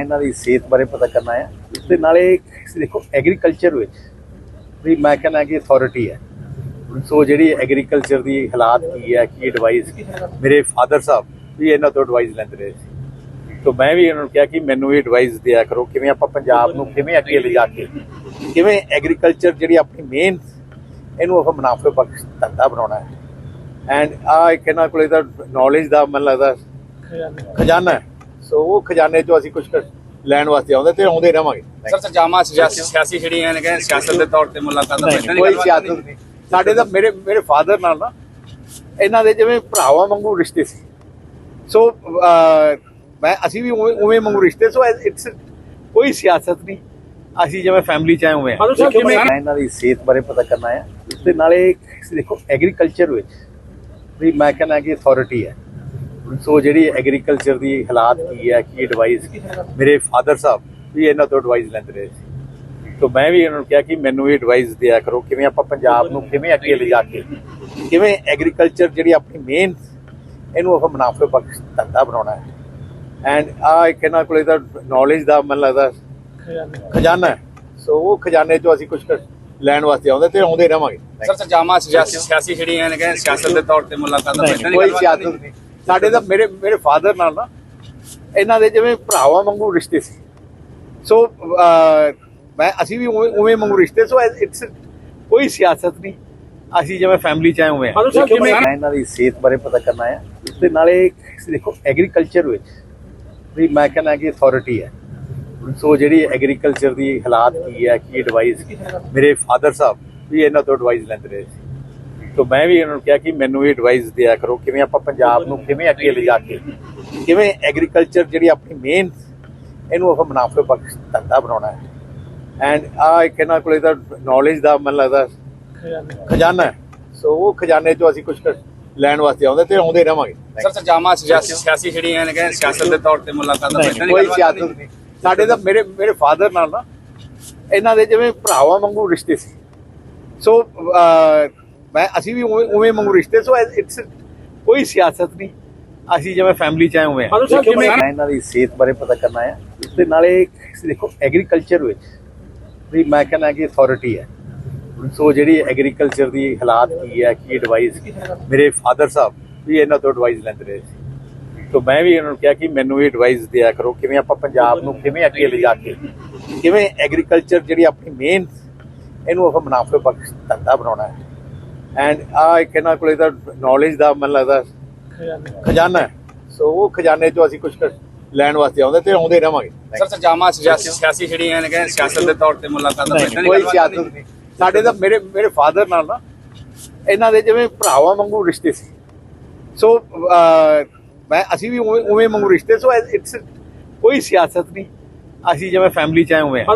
ਇਹਨਾਂ ਦੀ ਸਿਹਤ ਬਾਰੇ ਪਤਾ ਕਰਨਾ ਹੈ। ਤੇ ਨਾਲੇ ਦੇਖੋ ਐਗਰੀਕਲਚਰ ਵਿੱਚ ਵੀ ਮੈਂ ਕਹਿੰਦਾ ਕਿ ਅਥਾਰਟੀ ਹੈ। ਸੋ ਜਿਹੜੀ ਐਗਰੀਕਲਚਰ ਦੀ ਹਾਲਾਤ ਕੀ ਹੈ, ਕੀ ਐਡਵਾਈਸ ਮੇਰੇ ਫਾਦਰ ਸਾਹਿਬ ਵੀ ਇਹਨਾਂ ਤੋਂ ਐਡਵਾਈਸ ਲੈਂਦੇ ਰਹੇ ਸੀ। ਸੋ ਮੈਂ ਵੀ ਇਹਨਾਂ ਨੂੰ ਕਿਹਾ ਕਿ ਮੈਨੂੰ ਵੀ ਐਡਵਾਈਸ ਦਿਆ ਕਰੋ, ਕਿਵੇਂ ਆਪਾਂ ਪੰਜਾਬ ਨੂੰ ਕਿਵੇਂ ਅੱਗੇ ਲਿਜਾ ਕੇ, ਕਿਵੇਂ ਐਗਰੀਕਲਚਰ ਜਿਹੜੀ ਆਪਣੀ ਮੇਨ ਇਹਨੂੰ ਆਪਾਂ ਮੁਨਾਫੇ ਬਖਸ਼ ਧੰਦਾ ਬਣਾਉਣਾ ਹੈ। ਐਂਡ ਆ ਇੱਕ ਇਹਨਾਂ ਕੋਲੇ ਤਾਂ ਨੌਲੇਜ ਦਾ ਮਨ ਲੱਗਦਾ ਖਜ਼ਾਨਾ ਹੈ। ਸੋ ਉਹ ਖਜ਼ਾਨੇ ਚੋਂ ਅਸੀਂ ਕੁਝ ਲੈਣ ਵਾਸਤੇ ਆਉਂਦੇ ਤੇ ਆਉਂਦੇ ਰਵਾਂਗੇ। ਸਰ ਸਰਜਾਮਾ ਸਿਆਸੀ ਸਿਆਸੀ ਜਿਹੜੀਆਂ ਨੇ ਕਹਿੰਦੇ ਸਿਆਸਤ ਦੇ ਤੌਰ ਤੇ ਮੁਲਾਕਾਤ ਨਹੀਂ, ਕੋਈ ਸਿਆਸਤ ਨਹੀਂ। ਸਾਡੇ ਤਾਂ ਮੇਰੇ ਮੇਰੇ ਫਾਦਰ ਨਾਲ ਨਾ ਇਹਨਾਂ ਦੇ ਜਿਵੇਂ ਭਰਾਵਾਂ ਵਾਂਗੂ ਰਿਸ਼ਤੇ ਸੀ। ਸੋ ਮੈਂ ਅਸੀਂ ਵੀ ਉਵੇਂ ਉਵੇਂ ਵਾਂਗੂ ਰਿਸ਼ਤੇ ਸੋ ਇਟਸ ਕੋਈ ਸਿਆਸਤ ਨਹੀਂ। ਅਸੀਂ ਜਿਵੇਂ ਫੈਮਿਲੀ ਚ ਆਏ ਹੋਏ ਹਾਂ, ਇਹਨਾਂ ਦੀ ਸਿਹਤ ਬਾਰੇ ਪਤਾ ਕਰਨਾ ਹੈ ਤੇ ਨਾਲੇ ਦੇਖੋ ਐਗਰੀਕਲਚਰ ਵਿੱਚ ਵੀ ਮੈਂ ਕਹਿੰਦਾ ਕਿ ਅਥਾਰਟੀ ਹੈ। ਸੋ ਜਿਹੜੀ ਐਗਰੀਕਲਚਰ ਦੀ ਹਾਲਾਤ ਕੀ ਹੈ ਕੀ ਐਡਵਾਈਸ ਮੇਰੇ ਫਾਦਰ ਸਾਹਿਬ ਵੀ ਇਹਨਾਂ ਤੋਂ ਐਡਵਾਈਸ ਲੈਂਦੇ ਰਹੇ ਸੀ। ਸੋ ਮੈਂ ਵੀ ਇਹਨਾਂ ਨੂੰ ਕਿਹਾ ਕਿ ਮੈਨੂੰ ਵੀ ਐਡਵਾਈਸ ਦਿਆ ਕਰੋ ਕਿਵੇਂ ਆਪਾਂ ਪੰਜਾਬ ਨੂੰ ਕਿਵੇਂ ਅੱਗੇ ਲਿਜਾ ਕੇ ਕਿਵੇਂ ਐਗਰੀਕਲਚਰ ਜਿਹੜੀ ਆਪਣੀ ਮੇਨ ਇਹਨੂੰ ਆਪਾਂ ਮੁਨਾਫੇ ਬਖਸ਼ ਧੰਦਾ ਬਣਾਉਣਾ ਹੈ। ਐਂਡ ਆ ਇਹਨਾਂ ਕੋਲੇ ਤਾਂ ਨੌਲੇਜ ਦਾ ਮਨ ਲੱਗਦਾ ਖਜ਼ਾਨਾ ਸੋ ਉਹ ਖਜ਼ਾਨੇ ਚੋਂ ਅਸੀਂ ਕੁਝ ਲੈਣ ਵਾਸਤੇ ਆਉਂਦੇ ਤੇ ਆਉਂਦੇ ਰਵਾਂਗੇ ਸਰ ਸਰਜਾਮਾ ਸਿਆਸੀ ਸਿਆਸੀ ਜਿਹੜੀਆਂ ਨੇ ਕਹਿੰਦੇ ਸਿਆਸਤ ਦੇ ਤੌਰ ਤੇ ਮੁਲਾਕਾਤ ਨਹੀਂ, ਕੋਈ ਸਿਆਸਤ ਨਹੀਂ। ਸਾਡੇ ਤਾਂ ਮੇਰੇ ਮੇਰੇ ਫਾਦਰ ਨਾਲ ਨਾ ਇਹਨਾਂ ਦੇ ਜਿਵੇਂ ਭਰਾਵਾਂ ਵਾਂਗੂ ਰਿਸ਼ਤੇ ਸੀ। ਸੋ ਮੈਂ ਅਸੀਂ ਵੀ ਉਵੇਂ ਉਵੇਂ ਵਾਂਗੂ ਰਿਸ਼ਤੇ ਸੋ ਇਟਸ ਕੋਈ ਸਿਆਸਤ ਨਹੀਂ। ਅਸੀਂ ਜਿਵੇਂ ਫੈਮਿਲੀ ਚ ਆਏ ਹੋਏ ਹਾਂ, ਮੈਂ ਇਹਨਾਂ ਦੀ ਸਿਹਤ ਬਾਰੇ ਪਤਾ ਕਰਨਾ ਹੈ। ਤੇ ਨਾਲੇ ਦੇਖੋ ਐਗਰੀਕਲਚਰ ਵਿੱਚ ਵੀ ਮੈਂ ਕਹਿੰਦਾ ਕਿ ਅਥਾਰਟੀ ਹੈ। ਸੋ ਜਿਹੜੀ ਐਗਰੀਕਲਚਰ ਦੀ ਹਾਲਾਤ ਕੀ ਹੈ ਕੀ ਐਡਵਾਈਸ ਮੇਰੇ ਫਾਦਰ ਸਾਹਿਬ ਵੀ ਇਹਨਾਂ ਤੋਂ ਐਡਵਾਈਸ ਲੈਂਦੇ ਰਹੇ ਸੋ ਮੈਂ ਵੀ ਇਹਨਾਂ ਨੂੰ ਕਿਹਾ ਕਿ ਮੈਨੂੰ ਵੀ ਐਡਵਾਈਸ ਦਿਆ ਕਰੋ ਕਿਵੇਂ ਆਪਾਂ ਪੰਜਾਬ ਨੂੰ ਕਿਵੇਂ ਅੱਗੇ ਲਿਜਾ ਕੇ ਕਿਵੇਂ ਐਗਰੀਕਲਚਰ ਜਿਹੜੀ ਆਪਣੀ ਮੇਨ ਇਹਨੂੰ ਆਪਾਂ ਮੁਨਾਫੇ ਬਖਸ਼ ਧੰਦਾ ਬਣਾਉਣਾ ਹੈ। ਐਂਡ ਆ ਇੱਕ ਇਹਨਾਂ ਕੋਲੇ ਤਾਂ ਨੌਲੇਜ ਦਾ ਮਨ ਲੱਗਦਾ ਖਜ਼ਾਨਾ ਹੈ। ਸੋ ਉਹ ਖਜ਼ਾਨੇ ਚੋਂ ਅਸੀਂ ਕੁਝ ਲੈਣ ਵਾਸਤੇ ਆਉਂਦੇ ਤੇ ਆਉਂਦੇ ਰਵਾਂਗੇ। ਸਰ ਸਰਜਾਮਾ ਸਿਆਸੀ ਜਿਹੜੀਆਂ ਨੇ ਕਹਿੰਦੇ ਸਿਆਸਤ ਦੇ ਤੌਰ ਤੇ ਮੁਲਾਕਾਤ ਨਹੀਂ, ਕੋਈ ਸਿਆਸਤ ਨਹੀਂ। ਸਾਡੇ ਤਾਂ ਮੇਰੇ ਮੇਰੇ ਫਾਦਰ ਨਾਲ ਨਾ ਇਹਨਾਂ ਦੇ ਜਿਵੇਂ ਭਰਾਵਾਂ ਵਾਂਗੂ ਰਿਸ਼ਤੇ ਸੀ। ਸੋ ਮੈਂ ਅਸੀਂ ਵੀ ਉਵੇਂ ਵਾਂਗੂ ਰਿਸ਼ਤੇ ਸੋ ਇਟਸ ਕੋਈ ਸਿਆਸਤ ਨਹੀਂ। ਅਸੀਂ ਜਿਵੇਂ ਫੈਮਿਲੀ ਚ ਆਏ ਹੋਏ ਹਾਂ, ਮੈਂ ਇਹਨਾਂ ਦੀ ਸਿਹਤ ਬਾਰੇ ਪਤਾ ਕਰਨਾ ਹੈ ਤੇ ਨਾਲੇ ਦੇਖੋ ਐਗਰੀਕਲਚਰ ਵਿੱਚ ਵੀ ਮੈਂ ਕਹਿੰਦਾ ਕਿ ਅਥਾਰਟੀ ਹੈ। ਸੋ ਜਿਹੜੀ ਐਗਰੀਕਲਚਰ ਦੀ ਹਾਲਾਤ ਕੀ ਹੈ ਕੀ ਐਡਵਾਈਸ ਮੇਰੇ ਫਾਦਰ ਸਾਹਿਬ ਵੀ ਇਹਨਾਂ ਤੋਂ ਐਡਵਾਈਸ ਲੈਂਦੇ ਰਹੇ ਸੀ। ਸੋ ਮੈਂ ਵੀ ਇਹਨਾਂ ਨੂੰ ਕਿਹਾ ਕਿ ਮੈਨੂੰ ਵੀ ਐਡਵਾਈਸ ਦਿਆ ਕਰੋ ਕਿਵੇਂ ਆਪਾਂ ਪੰਜਾਬ ਨੂੰ ਕਿਵੇਂ ਅੱਗੇ ਲਿਜਾ ਕੇ ਕਿਵੇਂ ਐਗਰੀਕਲਚਰ ਜਿਹੜੀ ਆਪਣੀ ਮੇਨ ਇਹਨੂੰ ਆਪਾਂ ਮੁਨਾਫੇ ਬਖਸ਼ ਧੰਦਾ ਬਣਾਉਣਾ ਹੈ। ਐਂਡ ਆ ਇੱਕ ਇਹਨਾਂ ਕੋਲੇ ਤਾਂ ਨੌਲੇਜ ਦਾ ਮਨ ਲੱਗਦਾ ਖਜ਼ਾਨਾ ਹੈ। ਸੋ ਉਹ ਖਜ਼ਾਨੇ ਚੋਂ ਅਸੀਂ ਕੁਝ ਲੈਣ ਵਾਸਤੇ ਆਉਂਦੇ ਤੇ ਆਉਂਦੇ ਰਵਾਂਗੇ। ਸਰ ਸਰਜਾਮਾ ਸਿਆਸੀ ਸਿਆਸੀ ਜਿਹੜੀਆਂ ਨੇ ਕਹਿੰਦੇ ਸਿਆਸਤ ਦੇ ਤੌਰ ਤੇ ਮੁਲਾਕਾਤ ਨਹੀਂ, ਕੋਈ ਸਿਆਸਤ ਨਹੀਂ। ਸਾਡੇ ਤਾਂ ਮੇਰੇ ਮੇਰੇ ਫਾਦਰ ਨਾਲ ਨਾ ਇਹਨਾਂ ਦੇ ਜਿਵੇਂ ਭਰਾਵਾਂ ਵਾਂਗੂ ਰਿਸ਼ਤੇ ਸੀ। ਸੋ ਮੈਂ ਅਸੀਂ ਵੀ ਉਵੇਂ ਉਵੇਂ ਵਾਂਗੂ ਰਿਸ਼ਤੇ ਸੋ ਇਟਸ ਕੋਈ ਸਿਆਸਤ ਨਹੀਂ। ਅਸੀਂ ਜਿਵੇਂ ਫੈਮਿਲੀ ਚ ਆਏ ਹੋਏ ਹਾਂ,